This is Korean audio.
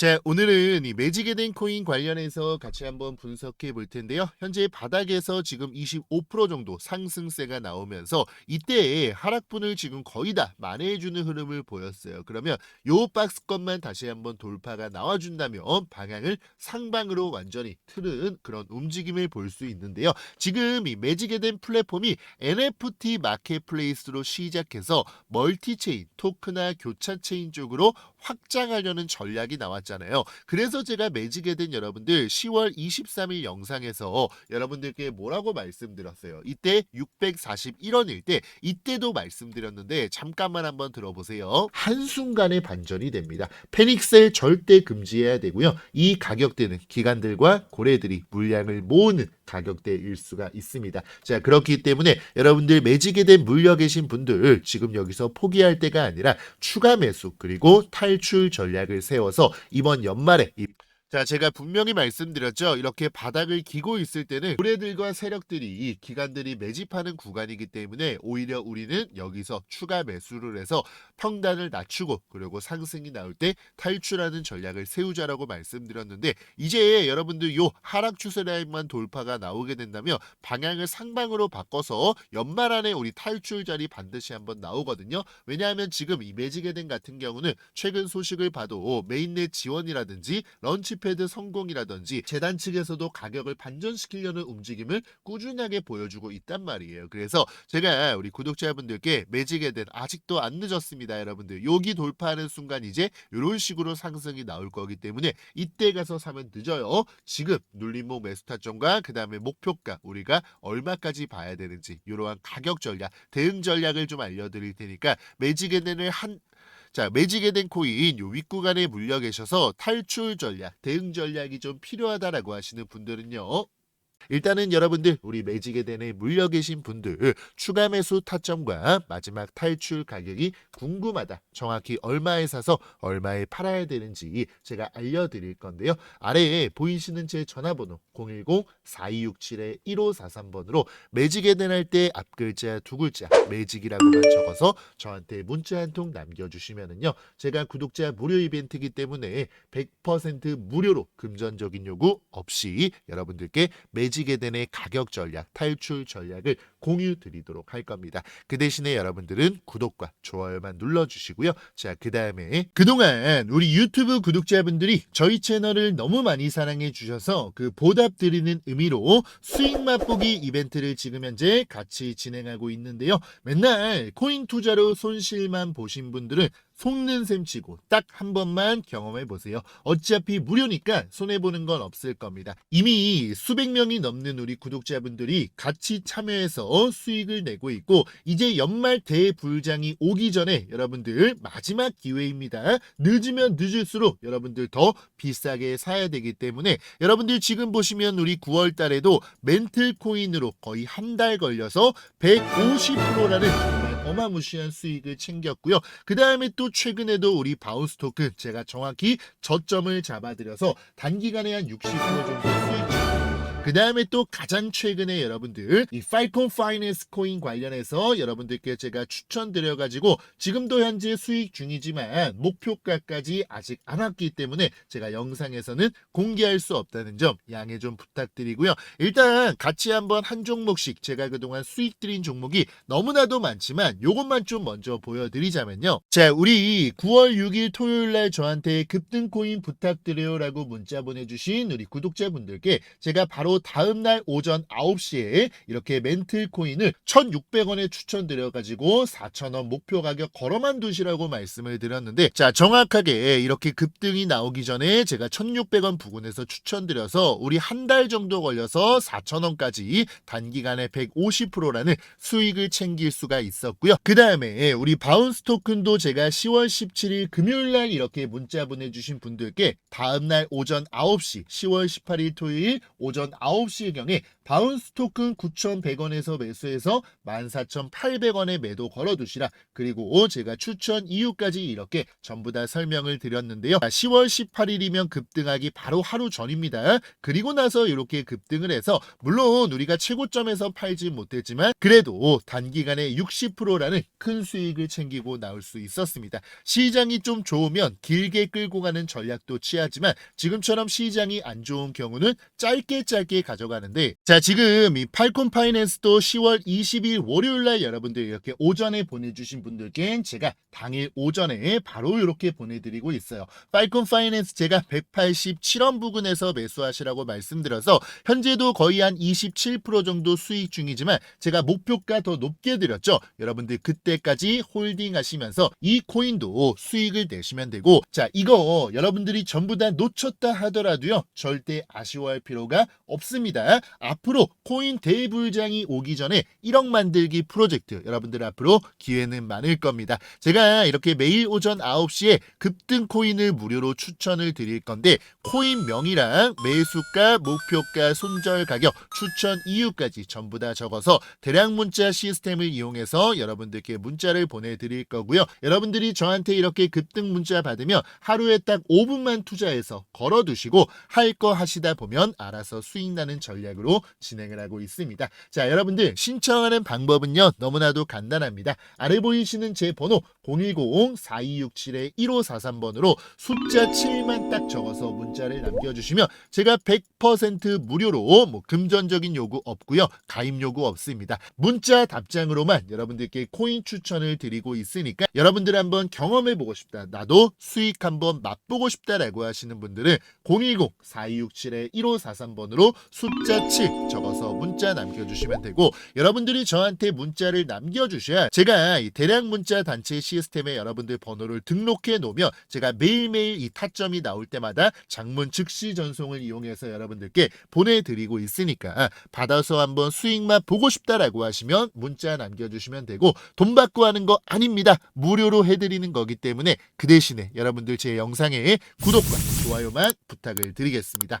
자, 오늘은 이 매직에 된 코인 관련해서 같이 한번 분석해 볼 텐데요. 현재 바닥에서 지금 25% 정도 상승세가 나오면서 이때 하락분을 지금 거의 다 만회해주는 흐름을 보였어요. 그러면 요 박스권만 다시 한번 돌파가 나와준다면 방향을 상방으로 완전히 틀은 그런 움직임을 볼 수 있는데요. 지금 이 매직에 된 플랫폼이 NFT 마켓플레이스로 시작해서 멀티체인, 토크나 교차체인 쪽으로 확장하려는 전략이 나왔잖아요. 그래서 제가 매직에 된 여러분들 10월 23일 영상에서 여러분들께 뭐라고 말씀드렸어요. 이때 641원일 때 이때도 말씀드렸는데 잠깐만 한번 들어보세요. 한순간에 반전이 됩니다. 패닉셀 절대 금지해야 되고요. 이 가격대는 기관들과 고래들이 물량을 모으는 가격대일 수가 있습니다. 자, 그렇기 때문에 여러분들 매직에 된 물려 계신 분들 지금 여기서 포기할 때가 아니라 추가 매수 그리고 탈출 전략을 세워서 이번 연말에 이 자, 제가 분명히 말씀드렸죠. 이렇게 바닥을 기고 있을 때는 고래들과 세력들이 기관들이 매집하는 구간이기 때문에 오히려 우리는 여기서 추가 매수를 해서 평단을 낮추고 그리고 상승이 나올 때 탈출하는 전략을 세우자라고 말씀드렸는데 이제 여러분들 요 하락 추세 라인만 돌파가 나오게 된다면 방향을 상방으로 바꿔서 연말 안에 우리 탈출 자리 반드시 한번 나오거든요. 왜냐하면 지금 이 매직에덴 같은 경우는 최근 소식을 봐도 메인넷 지원이라든지 런치 패드 성공이라든지 재단 측에서도 가격을 반전시키려는 움직임을 꾸준하게 보여주고 있단 말이에요. 그래서 제가 우리 구독자분들께 매직에덴 아직도 안 늦었습니다, 여러분들. 여기 돌파하는 순간 이제 이런 식으로 상승이 나올 거기 때문에 이때 가서 사면 늦어요. 지금 눌림목 매수 타점과 그 다음에 목표가 우리가 얼마까지 봐야 되는지 이러한 가격 전략, 대응 전략을 좀 알려드릴 테니까 매직에덴을 한 자, 매직에 된 코인 요 윗구간에 물려 계셔서 탈출 전략, 대응 전략이 좀 필요하다라고 하시는 분들은요. 일단은 여러분들 우리 매직에 대해 물려 계신 분들 추가 매수 타점과 마지막 탈출 가격이 궁금하다. 정확히 얼마에 사서 얼마에 팔아야 되는지 제가 알려드릴 건데요. 아래에 보이시는 제 전화번호 010-4267-1543번으로 매직에 대할 때 앞글자 두 글자 매직이라고만 적어서 저한테 문자 한 통 남겨주시면은요. 제가 구독자 무료 이벤트이기 때문에 100% 무료로 금전적인 요구 없이 여러분들께 매직 에 대해 가격 전략, 탈출 전략을 공유 드리도록 할 겁니다. 그 대신에 여러분들은 구독과 좋아요만 눌러주시고요. 자, 그 다음에 그동안 우리 유튜브 구독자분들이 저희 채널을 너무 많이 사랑해 주셔서 그 보답 드리는 의미로 수익 맛보기 이벤트를 지금 현재 같이 진행하고 있는데요. 맨날 코인 투자로 손실만 보신 분들은 속는 셈 치고 딱 한 번만 경험해 보세요. 어차피 무료니까 손해보는 건 없을 겁니다. 이미 수백 명이 넘는 우리 구독자분들이 같이 참여해서 수익을 내고 있고 이제 연말 대불장이 오기 전에 여러분들 마지막 기회입니다. 늦으면 늦을수록 여러분들 더 비싸게 사야 되기 때문에 여러분들 지금 보시면 우리 9월 달에도 멘틀 코인으로 거의 한 달 걸려서 150%라는 정말 어마무시한 수익을 챙겼고요. 그 다음에 또 최근에도 우리 바운스 토큰 제가 정확히 저점을 잡아드려서 단기간에 한 60% 정도 수익 그 다음에 또 가장 최근에 여러분들 이 팔콘 파이낸스 코인 관련해서 여러분들께 제가 추천드려가지고 지금도 현재 수익 중이지만 목표가까지 아직 안 왔기 때문에 제가 영상에서는 공개할 수 없다는 점 양해 좀 부탁드리고요. 일단 같이 한번 한 종목씩 제가 그동안 수익 드린 종목이 너무나도 많지만 요것만 좀 먼저 보여드리자면요. 자, 우리 9월 6일 토요일 날 저한테 급등 코인 부탁드려요라고 문자 보내주신 우리 구독자분들께 제가 바로 다음 날 오전 9시에 이렇게 멘틀 코인을 1,600원에 추천드려가지고 4,000원 목표 가격 걸어만 두시라고 말씀을 드렸는데 자 정확하게 이렇게 급등이 나오기 전에 제가 1,600원 부근에서 추천드려서 우리 한 달 정도 걸려서 4,000원까지 단기간에 150%라는 수익을 챙길 수가 있었고요. 그 다음에 우리 바운스 토큰도 제가 10월 17일 금요일 날 이렇게 문자 보내주신 분들께 다음 날 오전 9시 10월 18일 토요일 오전 9시경에 바운스 토큰 9,100원에서 매수해서 14,800원에 매도 걸어두시라. 그리고 제가 추천 이유까지 이렇게 전부 다 설명을 드렸는데요. 10월 18일이면 급등하기 바로 하루 전입니다. 그리고 나서 이렇게 급등을 해서 물론 우리가 최고점에서 팔지 못했지만 그래도 단기간에 60%라는 큰 수익을 챙기고 나올 수 있었습니다. 시장이 좀 좋으면 길게 끌고 가는 전략도 취하지만 지금처럼 시장이 안 좋은 경우는 짧게 짧게 가져가는데 자 지금 이 팔콘 파이낸스도 10월 20일 월요일 날 여러분들 이렇게 오전에 보내주신 분들께 제가 당일 오전에 바로 이렇게 보내드리고 있어요. 팔콘 파이낸스 제가 187원 부근에서 매수하시라고 말씀드려서 현재도 거의 한 27% 정도 수익 중이지만 제가 목표가 더 높게 드렸죠. 여러분들 그때까지 홀딩 하시면서 이 코인도 수익을 내시면 되고 자 이거 여러분들이 전부 다 놓쳤다 하더라도요 절대 아쉬워할 필요가 없습니다. 앞으로 코인 대불장이 오기 전에 1억 만들기 프로젝트 여러분들 앞으로 기회는 많을 겁니다. 제가 이렇게 매일 오전 9시에 급등 코인을 무료로 추천을 드릴 건데 코인 명이랑 매수가, 목표가, 손절 가격, 추천 이유까지 전부 다 적어서 대량 문자 시스템을 이용해서 여러분들께 문자를 보내드릴 거고요. 여러분들이 저한테 이렇게 급등 문자 받으면 하루에 딱 5분만 투자해서 걸어두시고 할 거 하시다 보면 알아서 수익 나는 전략으로 진행을 하고 있습니다. 자, 여러분들 신청하는 방법은요. 너무나도 간단합니다. 아래 보이시는 제 번호 010-4267-1543번으로 숫자 7만 딱 적어서 문자를 남겨주시면 제가 100% 무료로 뭐 금전적인 요구 없고요. 가입 요구 없습니다. 문자 답장으로만 여러분들께 코인 추천을 드리고 있으니까 여러분들 한번 경험해 보고 싶다. 나도 수익 한번 맛보고 싶다라고 하시는 분들은 010-4267-1543번으로 숫자 7 적어서 문자 남겨주시면 되고 여러분들이 저한테 문자를 남겨주셔야 제가 이 대량 문자 단체 시스템에 여러분들 번호를 등록해 놓으면 제가 매일매일 이 타점이 나올 때마다 장문 즉시 전송을 이용해서 여러분들께 보내드리고 있으니까 받아서 한번 수익만 보고 싶다라고 하시면 문자 남겨주시면 되고 돈 받고 하는 거 아닙니다. 무료로 해드리는 거기 때문에 그 대신에 여러분들 제 영상에 구독과 좋아요만 부탁을 드리겠습니다.